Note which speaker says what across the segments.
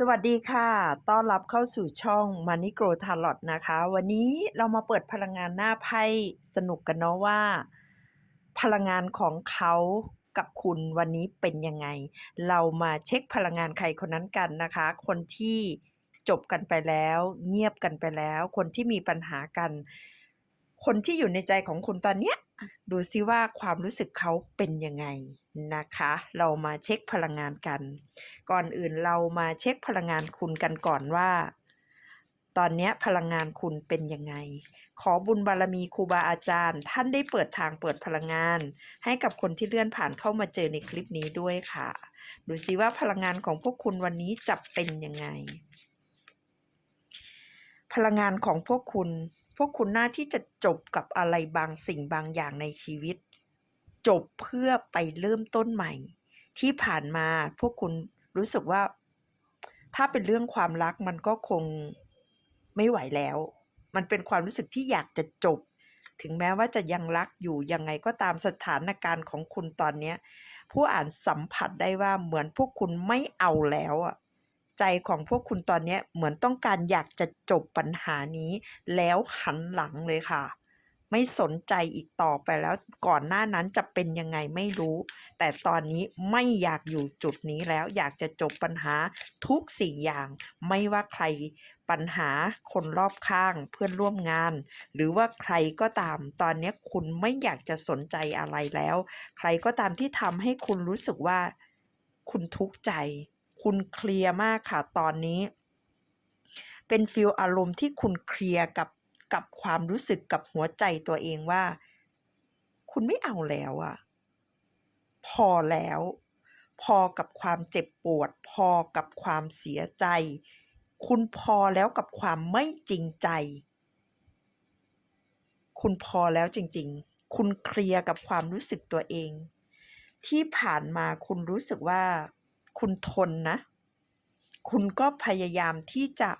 Speaker 1: สวัสดีค่ะ ต้อนรับเข้าสู่ช่อง Money Grow Tarot นะคะ วันนี้เรามาเปิดพลังงานหน้าไพ่สนุกกันเนาะว่า พลังงานของเขากับคุณวันนี้เป็นยังไง เรามาเช็คพลังงานใครคนนั้นกันนะคะ คนที่จบกันไปแล้ว เงียบกันไปแล้ว คนที่มีปัญหากัน คนที่อยู่ในใจของคุณตอนเนี้ย ดูซิว่าความรู้สึกเขาเป็นยังไง นะคะ เรามาเช็คพลังงานกัน ก่อนอื่นเรามาเช็คพลังงานคุณกันก่อนว่า ตอนนี้พลังงานคุณเป็นยังไง ขอบุญบารมีครูบาอาจารย์ ท่านได้เปิดทางเปิดพลังงาน ให้กับคนที่เลื่อนผ่านเข้ามาเจอในคลิปนี้ด้วยค่ะ ดูซิว่าพลังงานของพวกคุณวันนี้จะเป็นยังไง พลังงานของพวกคุณ พวกคุณหน้าที่จะจบกับอะไรบางสิ่งบางอย่างในชีวิต จบเพื่อไปเริ่มต้นใหม่ ที่ผ่านมาพวกคุณรู้สึกว่า ถ้าเป็นเรื่องความรักมันก็คงไม่ไหวแล้ว มันเป็นความรู้สึกที่อยากจะจบ ถึงแม้ว่าจะยังรักอยู่ยังไงก็ตามสถานการณ์ของคุณตอนเนี้ผู้อ่านสัมผัสได้ว่าเหมือนพวกคุณไม่เอาแล้วอะใจของพวกคุณตอนเนี้เหมือนต้องการอยากจะจบปัญหานี้ แล้วหันหลังเลยค่ะ ไม่สนใจอีกต่อไปแล้วก่อนหน้านั้นจะเป็นยังไงไม่รู้ แต่ตอนนี้ไม่อยากอยู่จุดนี้แล้วอยากจะจบปัญหาทุกสิ่งอย่าง ไม่ว่าใครปัญหาคนรอบข้างเพื่อนร่วมงาน หรือว่าใครก็ตาม ตอนนี้คุณไม่อยากจะสนใจอะไรแล้ว ใครก็ตามที่ทำให้คุณรู้สึกว่า คุณทุกข์ใจ คุณเคลียร์มากค่ะตอนนี้เป็นฟีลอารมณ์ที่คุณเคลียร์กับ กับความรู้สึกกับหัวใจตัวเองว่า คุณไม่เอาแล้วอะพอแล้ว พอกับความเจ็บปวด พอกับความเสียใจ คุณพอแล้วกับความไม่จริงใจ คุณพอแล้วจริง ๆ คุณเคลียร์กับความรู้สึกตัวเอง ที่ผ่านมาคุณรู้สึกว่า คุณทนนะ คุณก็พยายามที่จะ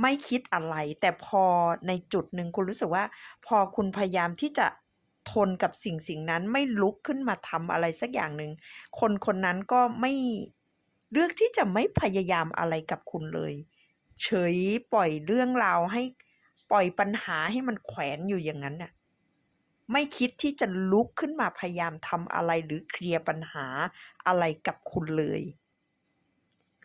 Speaker 1: ไม่คิดอะไร แต่พอในจุดหนึ่งคุณรู้สึกว่า พอคุณพยายามที่จะทนกับสิ่งสิ่งนั้นไม่ลุกขึ้นมาทำอะไรสักอย่างหนึ่งคนคนนั้นก็ไม่เลือกที่จะไม่พยายามอะไรกับคุณเลย เฉยปล่อยเรื่องราวให้ปล่อยปัญหาให้มันแขวนอยู่อย่างนั้นน่ะไม่คิดที่จะลุกขึ้นมาพยายามทำอะไรหรือเคลียร์ปัญหาอะไรกับคุณเลย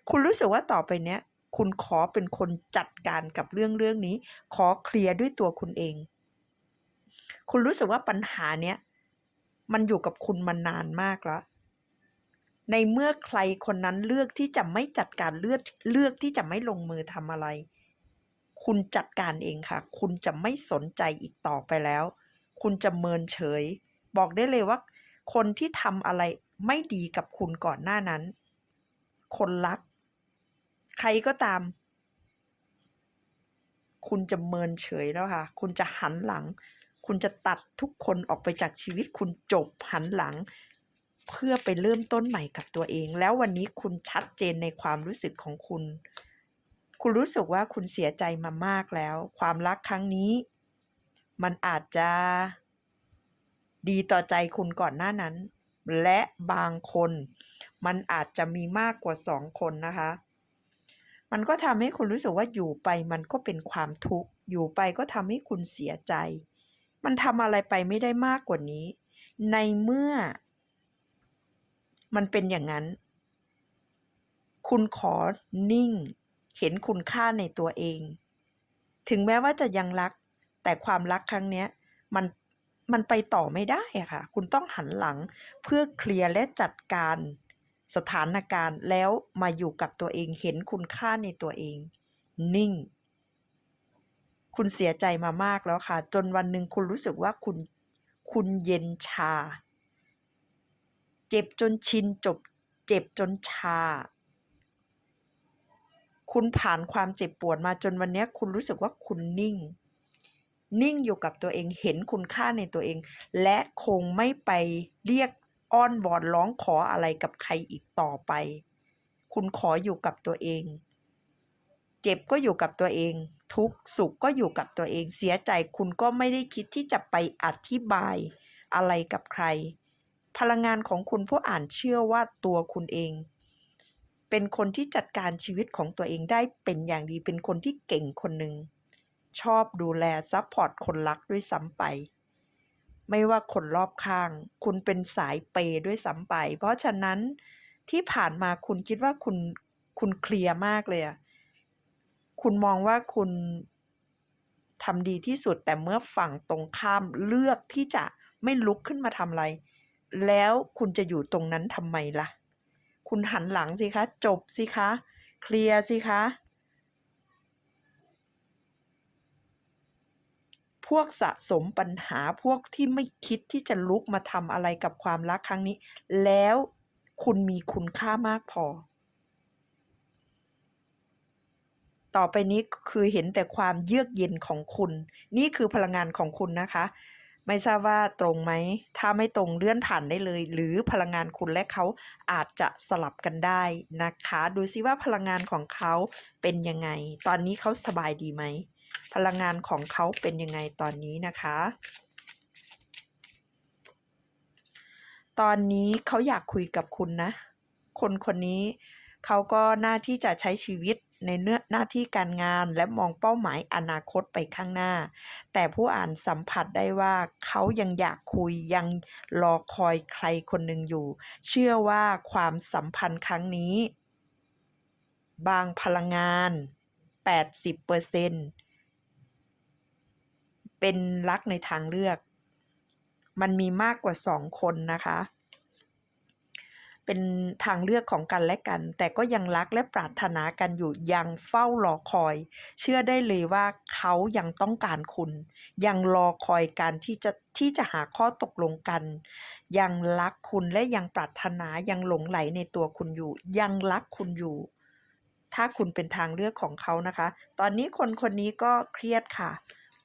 Speaker 1: คุณรู้สึกว่าต่อไปเนี้ย คุณขอเป็นคนจัดการกับเรื่องเรื่องนี้ ขอเคลียร์ด้วยตัวคุณเอง คุณรู้สึกว่าปัญหาเนี้ยมันอยู่กับคุณมานานมากแล้ว ในเมื่อใครคนนั้นเลือกที่จะไม่จัดการเลือกเลือกที่จะไม่ลงมือทำอะไร คุณจัดการเองค่ะ คุณจะไม่สนใจอีกต่อไปแล้ว คุณจะเมินเฉย บอกได้เลยว่า คนที่ทำอะไรไม่ดีกับคุณก่อนหน้านั้น คนรัก ใครก็ตาม คุณจะเมินเฉยแล้วค่ะ คุณจะหันหลัง คุณจะตัดทุกคนออกไปจากชีวิต คุณจบหันหลัง เพื่อไปเริ่มต้นใหม่กับตัวเอง แล้ววันนี้คุณชัดเจนในความรู้สึกของคุณ คุณรู้สึกว่าคุณเสียใจมามากแล้ว ความรักครั้งนี้ มันอาจจะดีต่อใจคุณก่อนหน้านั้น และบางคนมันอาจจะมีมากกว่าสองคนนะคะ มันก็ทำให้คุณรู้สึกว่าอยู่ไปมันก็เป็นความทุกข์ อยู่ไปก็ทำให้คุณเสียใจ มันทำอะไรไปไม่ได้มากกว่านี้ ในเมื่อ มันเป็นอย่างนั้น คุณขอนิ่ง เห็นคุณค่าในตัวเอง ถึงแม้ว่าจะยังรัก แต่ความรักครั้งเนี้ยมันมันไปต่อไม่ได้ค่ะ คุณต้องหันหลังเพื่อเคลียร์และจัดการ สถานการณ์แล้วมาอยู่กับตัวเองเห็นคุณค่าในตัวเอง นิ่ง คุณเสียใจมามากแล้วค่ะ จนวันหนึ่งคุณรู้สึกว่าคุณคุณเย็นชา เจ็บจนชินจบ เจ็บจนชา คุณผ่านความเจ็บปวดมาจนวันนี้คุณรู้สึกว่าคุณนิ่ง นิ่งอยู่กับตัวเองเห็นคุณค่าในตัวเอง และคงไม่ไปเรียก อ้อนวอนร้องขออะไรกับใครอีกต่อไป คุณขออยู่กับตัวเอง เจ็บก็อยู่กับตัวเอง ทุกข์สุขก็อยู่กับตัวเอง เสียใจคุณก็ไม่ได้คิดที่จะไปอธิบายอะไรกับใคร พลังงานของคุณผู้อ่านเชื่อว่าตัวคุณเอง เป็นคนที่จัดการชีวิตของตัวเองได้เป็นอย่างดีเป็นคนที่เก่งคนหนึ่งชอบดูแลซัพพอร์ตคนรักด้วยซ้ำไป ไม่ว่าคนรอบข้าง คุณเป็นสายเปย์ด้วยซ้ำไป เพราะฉะนั้นที่ผ่านมาคุณคิดว่าคุณคุณเคลียร์มากเลยอะคุณมองว่าคุณทำดีที่สุดแต่เมื่อฝั่งตรงข้ามเลือกที่จะไม่ลุกขึ้นมาทำอะไร แล้วคุณจะอยู่ตรงนั้นทำไมล่ะ คุณหันหลังสิคะ จบสิคะ เคลียร์สิคะ พวกสะสมปัญหาพวกที่ไม่คิดที่จะลุกมาทำอะไรกับความรักครั้งนี้ แล้วคุณมีคุณค่ามากพอ ต่อไปนี้คือเห็นแต่ความเยือกเย็นของคุณ นี่คือพลังงานของคุณนะคะ ไม่ทราบว่าตรงไหม ถ้าไม่ตรงเลื่อนผ่านได้เลย หรือพลังงานคุณและเขาอาจจะสลับกันได้นะคะ ดูซิว่าพลังงานของเขาเป็นยังไง ตอนนี้เขาสบายดีไหม พลังงานของเขาเป็นยังไงตอนนี้นะคะ ตอนนี้เขาอยากคุยกับคุณนะ คนคนนี้เขาก็หน้าที่จะใช้ชีวิตในเนื้อหน้าที่การงานและมองเป้าหมายอนาคตไปข้างหน้า แต่ผู้อ่านสัมผัสได้ว่าเขายังอยากคุยยังรอคอยใครคนหนึ่งอยู่ เชื่อว่าความสัมพันธ์ครั้งนี้ บางพลังงาน 80%เเป็นรักในทางเลือก มันมีมากกว่าสองคนนะคะ เป็นทางเลือกของกันและกัน แต่ก็ยังรักและปรารถนากันอยู่ยังเฝ้ารอคอย เชื่อได้เลยว่าเขายังต้องการคุณ ยังรอคอยการที่จะที่จะหาข้อตกลงกัน ยังรักคุณและยังปรารถนายังหลงไหลในตัวคุณอยู่ ยังรักคุณอยู่ถ้าคุณเป็นทางเลือกของเขานะคะ ตอนนี้คนคนนี้ก็เครียดค่ะ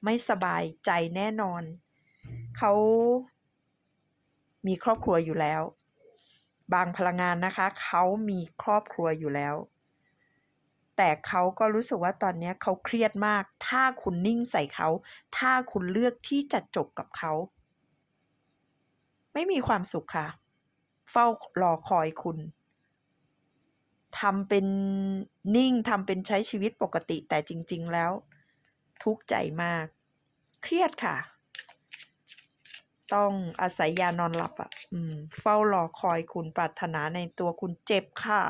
Speaker 1: ไม่สบายใจแน่นอน เขามีครอบครัวอยู่แล้ว บางพลังงานนะคะ เขามีครอบครัวอยู่แล้ว แต่เขาก็รู้สึกว่าตอนนี้เขาเครียดมาก ถ้าคุณนิ่งใส่เขา ถ้าคุณเลือกที่จะจบกับเขา ไม่มีความสุขค่ะ เฝ้ารอคอยคุณทำเป็นนิ่งทำเป็นใช้ชีวิตปกติแต่จริง ๆ แล้ว ทุกข์ใจมาก เครียดค่ะ ต้องอาศัยยานอนหลับอะ่ะอืมเฝ้ารอคอยคุณปรารถนาในตัวคุณเจ็บค่ะ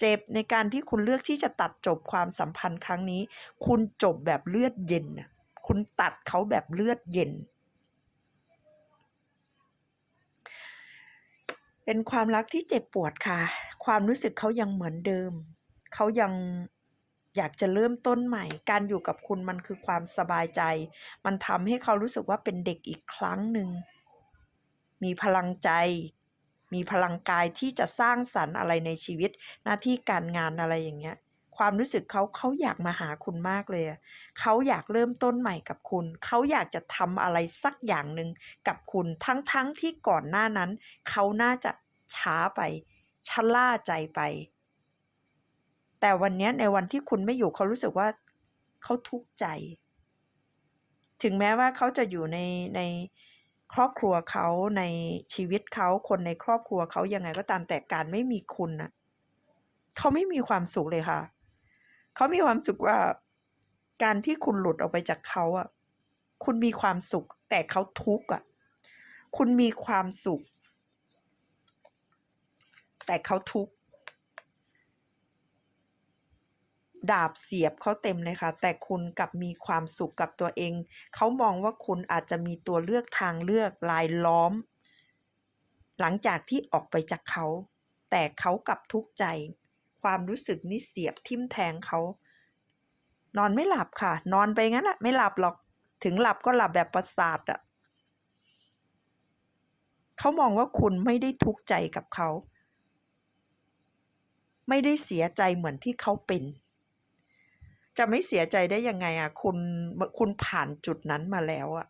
Speaker 1: เจ็บในการที่คุณเลือกที่จะตัดจบความสัมพันธ์ครั้งนี้ คุณจบแบบเลือดเย็นนะคุณตัดเขาแบบเลือดเย็นเป็นความรักที่เจ็บปวดค่ะ ความรู้สึกเขายังเหมือนเดิม เขายัง อยากจะเริ่มต้นใหม่ การอยู่กับคุณมันคือความสบายใจ มันทำให้เขารู้สึกว่าเป็นเด็กอีกครั้งหนึ่ง มีพลังใจ มีพลังกายที่จะสร้างสรรค์อะไรในชีวิต หน้าที่การงานอะไรอย่างเงี้ย ความรู้สึกเขาเขาอยากมาหาคุณมากเลย เขาอยากเริ่มต้นใหม่กับคุณ เขาอยากจะทำอะไรสักอย่างหนึ่งกับคุณ ทั้งๆทที่ก่อนหน้านั้น เขาน่าจะช้าไปชะล่าใจไป แต่วันนี้ในวันที่คุณไม่อยู่เขารู้สึกว่าเขาทุกข์ใจ ถึงแม้ว่าเขาจะอยู่ในในครอบครัวเขาในชีวิตเขาคนในครอบครัวเขายังไงก็ตามแต่การไม่มีคุณน่ะเขาไม่มีความสุขเลยค่ะ เขามีความสุขว่า การที่คุณหลุดออกไปจากเขาอะ คุณมีความสุข แต่เขาทุกข์อะ คุณมีความสุข แต่เขาทุกข์ ดาบเสียบเขาเต็มเลยค่ะ แต่คุณกลับมีความสุขกับตัวเอง เขามองว่าคุณอาจจะมีตัวเลือกทางเลือกรายล้อม หลังจากที่ออกไปจากเขา แต่เขากลับทุกข์ใจ ความรู้สึกนี่เสียบทิ่มแทงเขา นอนไม่หลับค่ะ นอนไปงั้นอะไม่หลับหรอก ถึงหลับก็หลับแบบประสาทอะเขามองว่าคุณไม่ได้ทุกข์ใจกับเขา ไม่ได้เสียใจเหมือนที่เขาเป็น จะไม่เสียใจได้ยังไงอะ คุณคุณผ่านจุดนั้นมาแล้วอะ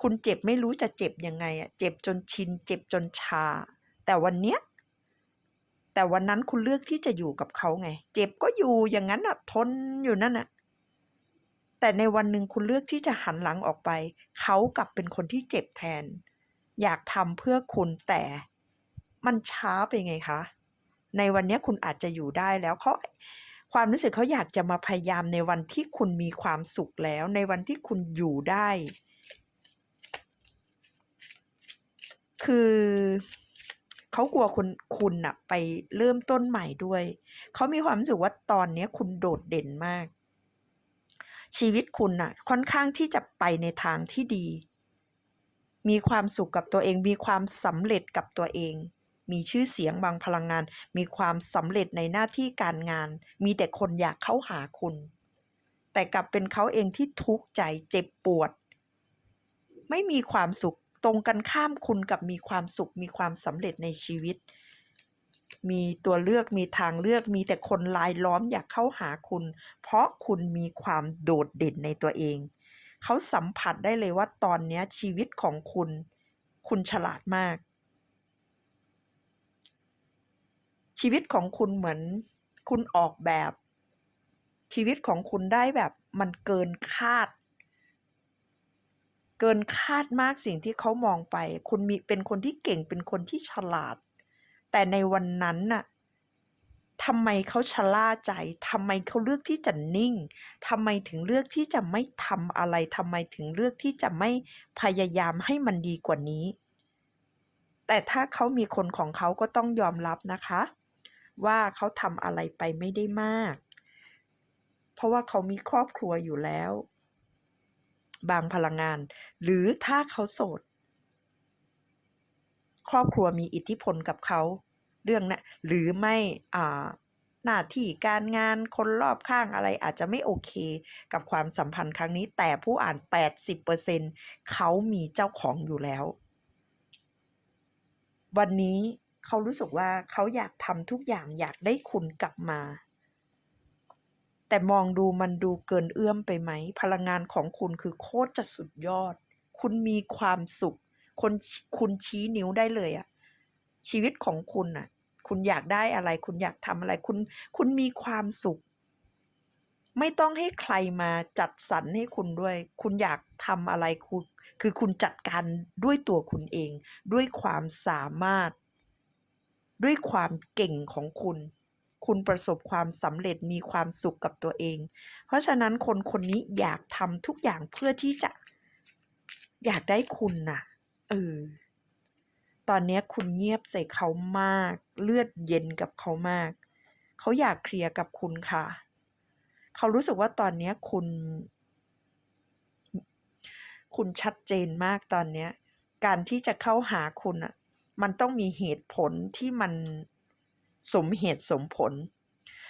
Speaker 1: คุณเจ็บไม่รู้จะเจ็บยังไงอะ เจ็บจนชิน เจ็บจนชา แต่วันเนี้ย แต่วันนั้นคุณเลือกที่จะอยู่กับเขาไง เจ็บก็อยู่อย่างนั้นอะ ทนอยู่นั่นอะแต่ในวันหนึ่งคุณเลือกที่จะหันหลังออกไป เขากลับเป็นคนที่เจ็บแทน อยากทำเพื่อคุณแต่มันช้าไปไงคะ ในวันเนี้ยคุณอาจจะอยู่ได้แล้วเขา ความรู้สึกเขาอยากจะมาพยายามในวันที่คุณมีความสุขแล้ว ในวันที่คุณอยู่ได้ คือเขากลัวคุณคุณอะไปเริ่มต้นใหม่ด้วย เขามีความรู้สึกว่าตอนนี้คุณโดดเด่นมาก ชีวิตคุณน่ะค่อนข้างที่จะไปในทางที่ดี มีความสุขกับตัวเอง มีความสำเร็จกับตัวเอง มีชื่อเสียงบางพลังงาน มีความสำเร็จในหน้าที่การงาน มีแต่คนอยากเข้าหาคุณ แต่กลับเป็นเขาเองที่ทุกข์ใจเจ็บปวด ไม่มีความสุขตรงกันข้ามคุณกับมีความสุข มีความสำเร็จในชีวิต มีตัวเลือกมีทางเลือกมีแต่คนลายล้อมอยากเข้าหาคุณ เพราะคุณมีความโดดเด่นในตัวเอง เขาสัมผัสได้เลยว่าตอนนี้ชีวิตของคุณ คุณฉลาดมาก ชีวิตของคุณเหมือนคุณออกแบบ ชีวิตของคุณได้แบบมันเกินคาด เกินคาดมากสิ่งที่เขามองไป คุณมีเป็นคนที่เก่งเป็นคนที่ฉลาด แต่ในวันนั้นน่ะทำไมเขาชะล่าใจทำไมเขาเลือกที่จะนิ่งทำไมถึงเลือกที่จะไม่ทำอะไรทำไมถึงเลือกที่จะไม่พยายามให้มันดีกว่านี้ แต่ถ้าเขามีคนของเขาก็ต้องยอมรับนะคะ ว่าเขาทำอะไรไปไม่ได้มาก เพราะว่าเขามีครอบครัวอยู่แล้ว บางพลังงาน หรือถ้าเขาโสด ครอบครัวมีอิทธิพลกับเขา เรื่องนะ หรือไม่อ่าหน้าที่การงานคนรอบข้างอะไรอาจจะไม่โอเคกับความสัมพันธ์ครั้งนี้ แต่ผู้อ่าน 80%เขามีเจ้าของอยู่แล้ว วันนี้ เขารู้สึกว่าเขาอยากทำทุกอย่างอยากได้คุณกลับมา แต่มองดูมันดูเกินเอื้อมไปไหม พลังงานของคุณคือโคตรจะสุดยอด คุณมีความสุข คนคุณชี้นิ้วได้เลยอะชีวิตของคุณน่ะคุณอยากได้อะไร คุณอยากทำอะไร คุณ คุณมีความสุข ไม่ต้องให้ใครมาจัดสรรให้คุณด้วย คุณอยากทำอะไรคุณคือคุณจัดการด้วยตัวคุณเอง ด้วยความสามารถ ด้วยความเก่งของคุณ คุณประสบความสำเร็จมีความสุขกับตัวเอง เพราะฉะนั้นคนคนนี้อยากทำทุกอย่างเพื่อที่จะอยากได้คุณน่ะ เออ ตอนนี้คุณเงียบใส่เขามาก เลือดเย็นกับเขามาก เขาอยากเคลียร์กับคุณค่ะ เขารู้สึกว่าตอนนี้คุณ คุณชัดเจนมากตอนนี้ การที่จะเข้าหาคุณอะ มันต้องมีเหตุผลที่มันสมเหตุสมผล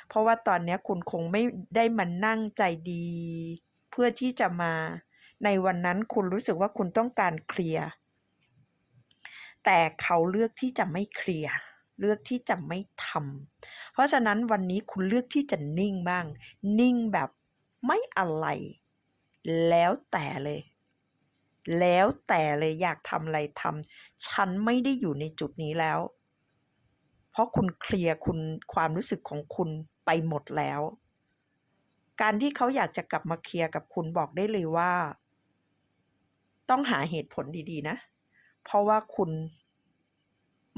Speaker 1: เพราะว่าตอนนี้คุณคงไม่ได้มานั่งใจดี เพื่อที่จะมาในวันนั้นคุณรู้สึกว่าคุณต้องการเคลียร์แต่เขาเลือกที่จะไม่เคลียร์เลือกที่จะไม่ทำเพราะฉะนั้นวันนี้คุณเลือกที่จะนิ่งบ้าง นิ่งแบบไม่อะไร แล้วแต่เลย แล้วแต่เลยอยากทำอะไรทำฉันไม่ได้อยู่ในจุดนี้แล้ว เพราะคุณเคลียร์คุณความรู้สึกของคุณไปหมดแล้ว การที่เขาอยากจะกลับมาเคลียร์กับคุณบอกได้เลยว่า ต้องหาเหตุผลดีๆ นะ เพราะว่าคุณ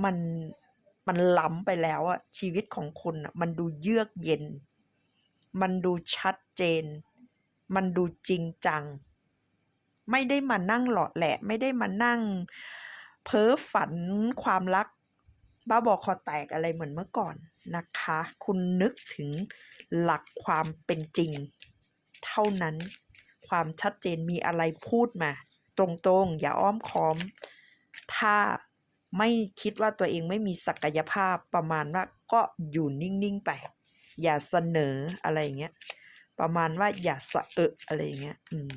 Speaker 1: มันมันล้ำไปแล้วอะชีวิตของคุณอะมันดูเยือกเย็น มันดูชัดเจน มันดูจริงจัง ไม่ได้มานั่งหลอดแหละ ไม่ได้มานั่ง เพ้อฝันความรัก บ้าบอคอแตกอะไรเหมือนเมื่อก่อนนะคะ คุณนึกถึงหลักความเป็นจริง เท่านั้นความชัดเจนมีอะไรพูดมา ตรงๆ อย่าอ้อมค้อม ถ้าไม่คิดว่าตัวเองไม่มีศักยภาพประมาณว่าก็อยู่นิ่งๆไป อย่าเสนออะไรอย่างเงี้ยประมาณว่าอย่าสะเอะอะไรอย่างเงี้ย อืม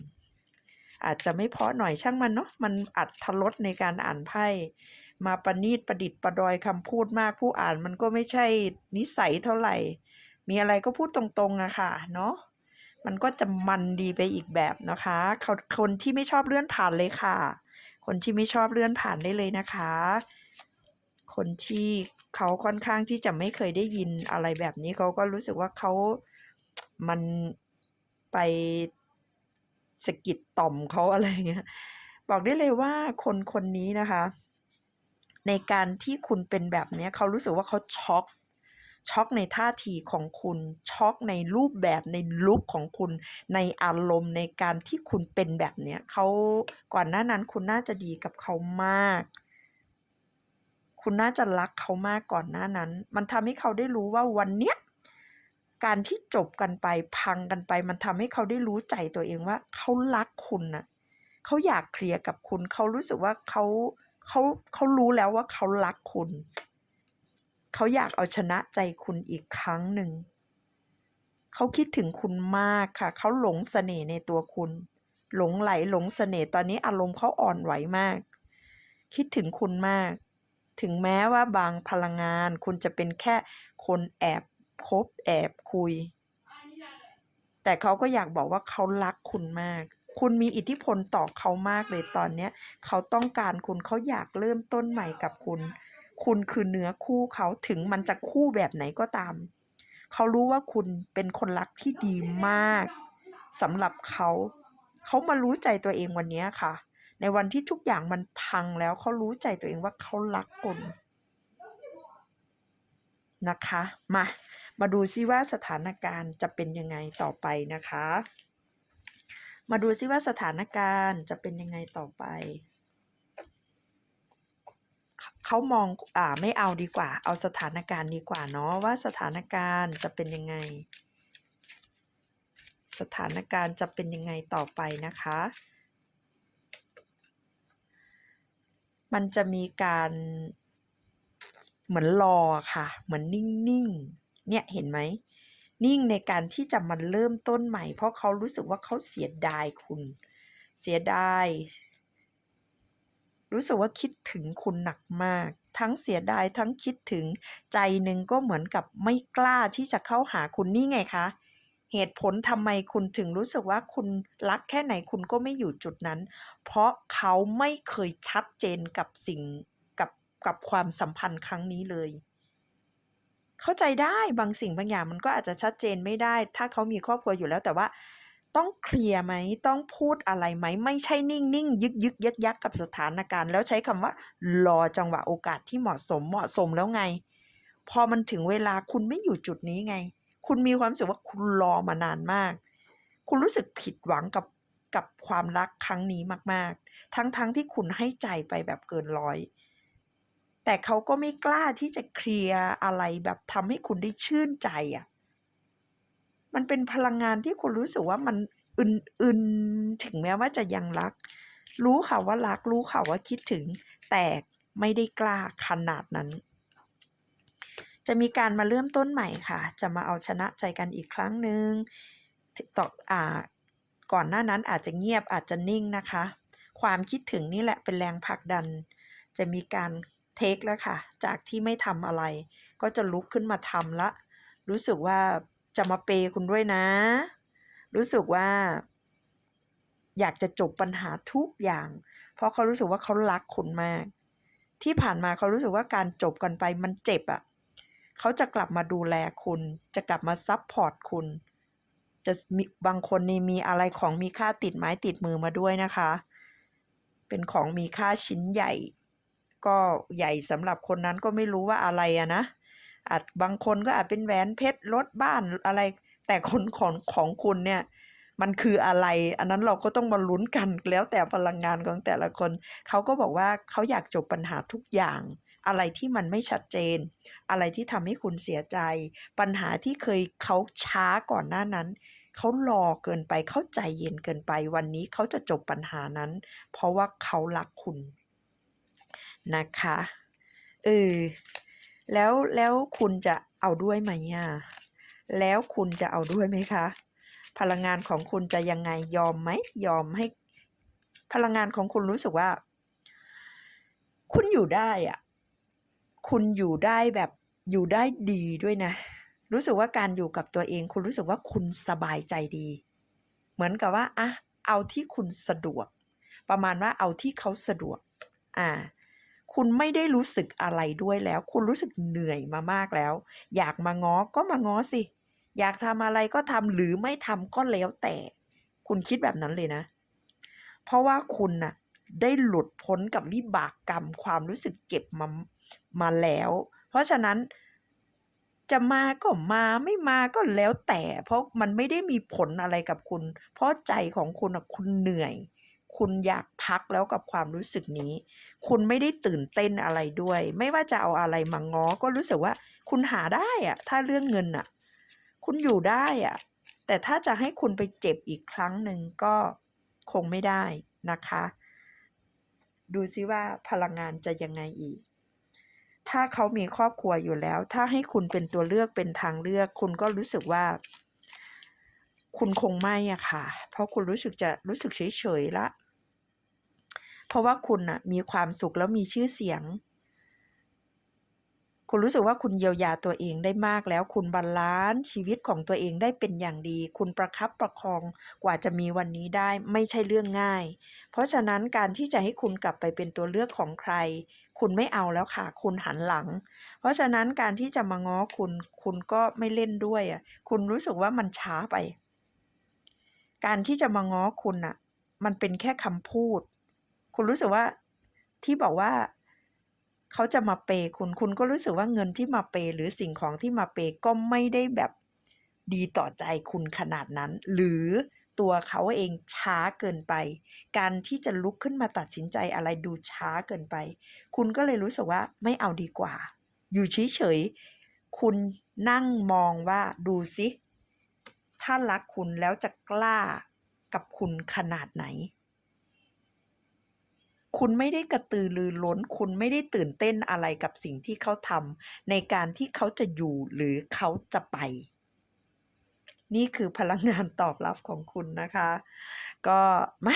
Speaker 1: อาจจะไม่เพาะหน่อยช่างมันเนาะมันอัดทรสในการอ่านไพ่มาประนีตประดิษฐ์ประดอยคำพูดมากผู้อ่านมันก็ไม่ใช่นิสัยเท่าไหร่ มีอะไรก็พูดตรงๆอะค่ะเนาะมันก็จะมันดีไปอีกแบบนะคะเขาคนที่ไม่ชอบเลื่อนผ่านเลยค่ะ คนที่ไม่ชอบเลื่อนผ่านได้เลยนะคะ คนที่เขาค่อนข้างที่จะไม่เคยได้ยินอะไรแบบนี้เขาก็รู้สึกว่าเขามันไป สะกิดต่อมเขาอะไรเงี้ยบอกได้เลยว่าคนคนนี้นะคะ ในการที่คุณเป็นแบบเนี้ยเขารู้สึกว่าเขาช็อกช็อกในท่าทีของคุณช็อกในรูปแบบในลุคของคุณในอารมณ์ในการที่คุณเป็นแบบเนี้ยเขาก่อนหน้านั้นคุณน่าจะดีกับเขามาก คุณน่าจะรักเขามากก่อนหน้านั้น มันทำให้เขาได้รู้ว่าวันเนี้ย การที่จบกันไปพังกันไป มันทำให้เขาได้รู้ใจตัวเองว่าเขารักคุณนะเขาอยากเคลียร์กับคุณ เขารู้สึกว่าเขาเขาเขารู้แล้วว่าเขารักคุณ เขาอยากเอาชนะใจคุณอีกครั้งหนึ่ง เขาคิดถึงคุณมากค่ะ เขาหลงเสน่ห์ในตัวคุณ หลงไหลหลงเสน่ห์ตอนนี้อารมณ์เขาอ่อนไหวมาก คิดถึงคุณมาก ถึงแม้ว่าบางพลังงานคุณจะเป็นแค่คนแอบ คบแอบคุย แต่เขาก็อยากบอกว่าเขารักคุณมาก คุณมีอิทธิพลต่อเขามากเลยตอนเนี้ยเขาต้องการคุณเขาอยากเริ่มต้นใหม่กับคุณ คุณคือเนื้อคู่เขาถึงมันจะคู่แบบไหนก็ตาม เขารู้ว่าคุณเป็นคนรักที่ดีมากสำหรับเขา เขามารู้ใจตัวเองวันนี้ค่ะ ในวันที่ทุกอย่างมันพังแล้วเขารู้ใจตัวเองว่าเขารักคุณนะคะ มา มาดูซิว่าสถานการณ์จะเป็นยังไงต่อไปนะคะ มาดูซิว่าสถานการณ์จะเป็นยังไงต่อไปเขามองอ่าไม่เอาดีกว่า เอาสถานการณ์ดีกว่าเนาะว่าสถานการณ์จะเป็นยังไง สถานการณ์จะเป็นยังไงต่อไปนะคะ มันจะมีการเหมือนรอค่ะ เหมือนนิ่ง ๆ เนี่ยเห็นไหม นิ่งในการที่จะมาเริ่มต้นใหม่ เพราะเขารู้สึกว่าเขาเสียดายคุณ เสียดาย รู้สึกว่าคิดถึงคุณหนักมาก ทั้งเสียดายทั้งคิดถึงใจหนึ่งก็เหมือนกับไม่กล้าที่จะเข้าหาคุณนี่ไงคะเหตุผลทำไมคุณถึงรู้สึกว่าคุณรักแค่ไหนคุณก็ไม่อยู่จุดนั้น เพราะเขาไม่เคยชัดเจนกับสิ่งกับกับความสัมพันธ์ครั้งนี้เลย เข้าใจได้บางสิ่งบางอย่างมันก็อาจจะชัดเจนไม่ได้ ถ้าเขามีครอบครัวอยู่แล้วแต่ว่าต้องเคลียร์ไหมต้องพูดอะไรไหม ไม่ใช่นิ่งๆยึกๆยักๆกับสถานการณ์ แล้วใช้คำว่ารอจังหวะโอกาสที่เหมาะสมเหมาะสมแล้วไง พอมันถึงเวลาคุณไม่อยู่จุดนี้ไง คุณมีความรู้สึกว่าคุณรอมานานมาก คุณรู้สึกผิดหวังกับกับความรักครั้งนี้มาก ๆ ทั้งๆที่คุณให้ใจไปแบบเกินร้อย แต่เขาก็ไม่กล้าที่จะเคลียร์อะไรแบบทำให้คุณได้ชื่นใจอะมันเป็นพลังงานที่คุณรู้สึกว่ามันอึนๆถึงแม้ว่าจะยังรัก รู้ค่ะว่ารัก รู้ค่ะว่าคิดถึง แต่ไม่ได้กล้าขนาดนั้น จะมีการมาเริ่มต้นใหม่ค่ะ จะมาเอาชนะใจกันอีกครั้งหนึ่งต่ออ่าก่อนหน้านั้นอาจจะเงียบอาจจะนิ่งนะคะ ความคิดถึงนี่แหละเป็นแรงผลักดัน จะมีการ เทกแล้วค่ะ จากที่ไม่ทำอะไร ก็จะลุกขึ้นมาทำล้วรู้สึกว่าจะมาเพย์คุณด้วยนะ รู้สึกว่า อยากจะจบปัญหาทุกอย่าง เพราะเขารู้สึกว่าเขารักคุณมาก ที่ผ่านมาเขารู้สึกว่าการจบกันไปมันเจ็บอะเขาจะกลับมาดูแลคุณ จะกลับมาซัปพอร์ตคุณ จะมีบางคนนี่มีอะไรของมีค่าติดไม้ติดมือมาด้วยนะคะ เป็นของมีค่าชิ้นใหญ่ ก็ใหญ่สำหรับคนนั้นก็ไม่รู้ว่าอะไรอะนะอาจบางคนก็อาจเป็นแหวนเพชรรถบ้านอะไร แต่คนของของคุณเนี่ย มันคืออะไร อันนั้นเราก็ต้องมาลุ้นกันแล้วแต่พลังงานของแต่ละคน เขาก็บอกว่าเขาอยากจบปัญหาทุกอย่าง อะไรที่มันไม่ชัดเจน อะไรที่ทำให้คุณเสียใจ ปัญหาที่เคยเขาช้าก่อนหน้านั้นเขารอเกินไปเขาใจเย็นเกินไปวันนี้เขาจะจบปัญหานั้น เพราะว่าเขารักคุณ นะคะเออแล้วแล้วคุณจะเอาด้วยไหมอะแล้วคุณจะเอาด้วยไหมคะ พลังงานของคุณจะยังไงยอมไหมยอมให้ พลังงานของคุณรู้สึกว่า คุณอยู่ได้อะคุณอยู่ได้แบบอยู่ได้ดีด้วยนะ รู้สึกว่าการอยู่กับตัวเอง คุณรู้สึกว่าคุณสบายใจดี เหมือนกับว่าอะเอาที่คุณสะดวก ประมาณว่าเอาที่เขาสะดวก อ่า คุณไม่ได้รู้สึกอะไรด้วยแล้ว คุณรู้สึกเหนื่อยมามากแล้ว อยากมาง้อก็มาง้อสิ อยากทำอะไรก็ทำหรือไม่ทำก็แล้วแต่ คุณคิดแบบนั้นเลยนะ เพราะว่าคุณน่ะได้หลุดพ้นกับวิบากกรรมความรู้สึกเจ็บมามาแล้ว เพราะฉะนั้นจะมาก็มาไม่มาก็แล้วแต่ เพราะมันไม่ได้มีผลอะไรกับคุณ เพราะใจของคุณน่ะคุณเหนื่อย คุณอยากพักแล้วกับความรู้สึกนี้ คุณไม่ได้ตื่นเต้นอะไรด้วย ไม่ว่าจะเอาอะไรมาง้อก็รู้สึกว่า คุณหาได้อะถ้าเรื่องเงินน่ะคุณอยู่ได้อะแต่ถ้าจะให้คุณไปเจ็บอีกครั้งหนึ่งก็คงไม่ได้นะคะ ดูซิว่าพลังงานจะยังไงอีก ถ้าเขามีครอบครัวอยู่แล้ว ถ้าให้คุณเป็นตัวเลือกเป็นทางเลือก คุณก็รู้สึกว่า คุณคงไม่อะค่ะ เพราะคุณรู้สึกจะรู้สึกเฉยๆละ เพราะว่าคุณน่ะมีความสุขแล้วมีชื่อเสียง คุณรู้สึกว่าคุณเยียวยาตัวเองได้มากแล้ว คุณบาลานซ์ชีวิตของตัวเองได้เป็นอย่างดี คุณประคับประคองกว่าจะมีวันนี้ได้ไม่ใช่เรื่องง่าย เพราะฉะนั้นการที่จะให้คุณกลับไปเป็นตัวเลือกของใคร คุณไม่เอาแล้วค่ะ คุณหันหลัง เพราะฉะนั้นการที่จะมาง้อคุณ คุณก็ไม่เล่นด้วยอะ คุณรู้สึกว่ามันช้าไป การที่จะมาง้อคุณน่ะ มันเป็นแค่คำพูด คุณรู้สึกว่าที่บอกว่าเขาจะมาเปย์คุณคุณก็รู้สึกว่าเงินที่มาเปย์หรือสิ่งของที่มาเปย์ก็ไม่ได้แบบดีต่อใจคุณขนาดนั้น หรือตัวเขาเองช้าเกินไป การที่จะลุกขึ้นมาตัดสินใจอะไรดูช้าเกินไป คุณก็เลยรู้สึกว่าไม่เอาดีกว่า อยู่เฉยๆคุณนั่งมองว่าดูสิถ้ารักคุณแล้วจะกล้ากับคุณขนาดไหน คุณไม่ได้กระตือรือร้น คุณไม่ได้ตื่นเต้นอะไรกับสิ่งที่เขาทำในการที่เขาจะอยู่หรือเขาจะไป นี่คือพลังงานตอบรับของคุณนะคะ ก็มา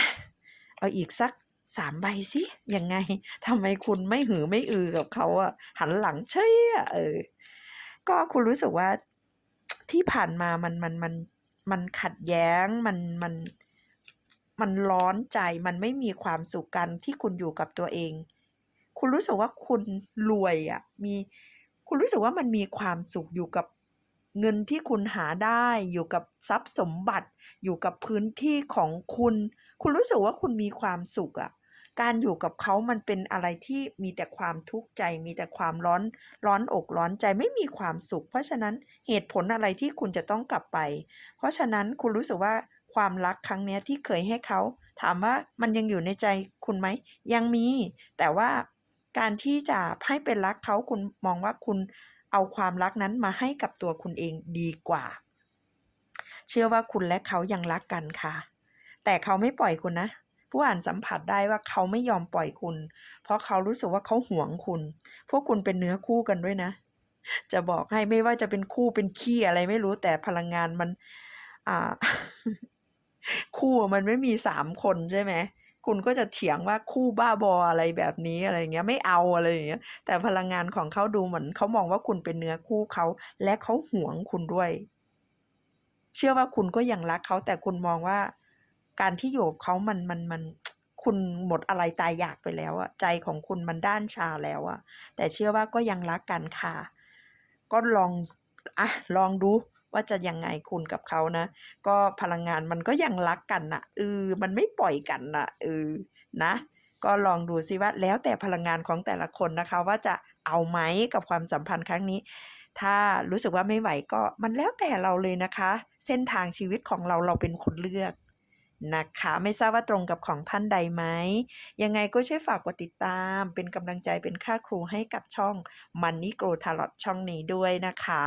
Speaker 1: เอาอีกสักสามใบสิยังไงทำไมคุณไม่หือไม่อือกับเขาอะหันหลังเฉยอะเออ ก็คุณรู้สึกว่าที่ผ่านมามันมันมันมันขัดแย้งมันมันมัน มันร้อนใจมันไม่มีความสุขกันที่คุณอยู่กับตัวเอง คุณรู้สึกว่าคุณรวยอะ่ะมีคุณรู้สึกว่ามันมีความสุขอยู่กับเงินที่คุณหาได้อยู่กับทรัพย์สมบัติ อยู่กับพื้นที่ของคุณ คุณรู้สึกว่าคุณมีความสุขอะ่ะการอยู่กับเขามันเป็นอะไรที่มีแต่ความทุกข์ใจ มีแต่ความร้อนร้อนอกร้อนใจไม่มีความสุข เพราะฉะนั้นเหตุผลอะไรที่คุณจะต้องกลับไป เพราะฉะนั้นคุณรู้สึกว่า ความรักครั้งเนี้ยที่เคยให้เขา ถามว่ามันยังอยู่ในใจคุณไหม ยังมี แต่ว่าการที่จะให้เป็นรักเขาคุณมองว่าคุณเอาความรักนั้นมาให้กับตัวคุณเองดีกว่า เชื่อว่าคุณและเขายังรักกันค่ะ แต่เขาไม่ปล่อยคุณนะผู้อ่านสัมผัสได้ว่าเขาไม่ยอมปล่อยคุณ เพราะเขารู้สึกว่าเขาหวงคุณ พวกคุณเป็นเนื้อคู่กันด้วยนะ จะบอกให้ไม่ว่าจะเป็นคู่เป็นขี้อะไรไม่รู้แต่พลังงานมัน อ่า คู่มันไม่มีสามคนใช่ไหมคุณก็จะเถียงว่าคู่บ้าบออะไรแบบนี้อะไรเงี้ยไม่เอาอะไรอย่างเงี้ยแต่พลังงานของเขาดูเหมือนเขามองว่าคุณเป็นเนื้อคู่เขาและเขาหวงคุณด้วย เชื่อว่าคุณก็ยังรักเขาแต่คุณมองว่า การที่อยู่กับเขามันมันมันคุณหมดอะไรตายอยากไปแล้วอะใจของคุณมันด้านชาแล้วอะแต่เชื่อว่าก็ยังรักกันค่ะ ก็ลองอะลองดู ว่าจะยังไงคุณกับเขานะ ก็พลังงานมันก็ยังรักกันนะเออมันไม่ปล่อยกันนะเออนะก็ลองดูซิว่าแล้วแต่พลังงานของแต่ละคนนะคะ ว่าจะเอาไหมกับความสัมพันธ์ครั้งนี้ ถ้ารู้สึกว่าไม่ไหวก็มันแล้วแต่เราเลยนะคะ เส้นทางชีวิตของเราเราเป็นคนเลือกนะคะไม่ทราบว่าตรงกับของท่านใดไหมยังไงก็ช่วยฝากกดติดตาม เป็นกำลังใจเป็นค่าครูให้กับช่อง Money Grow Tarot ช่องนี้ด้วยนะคะ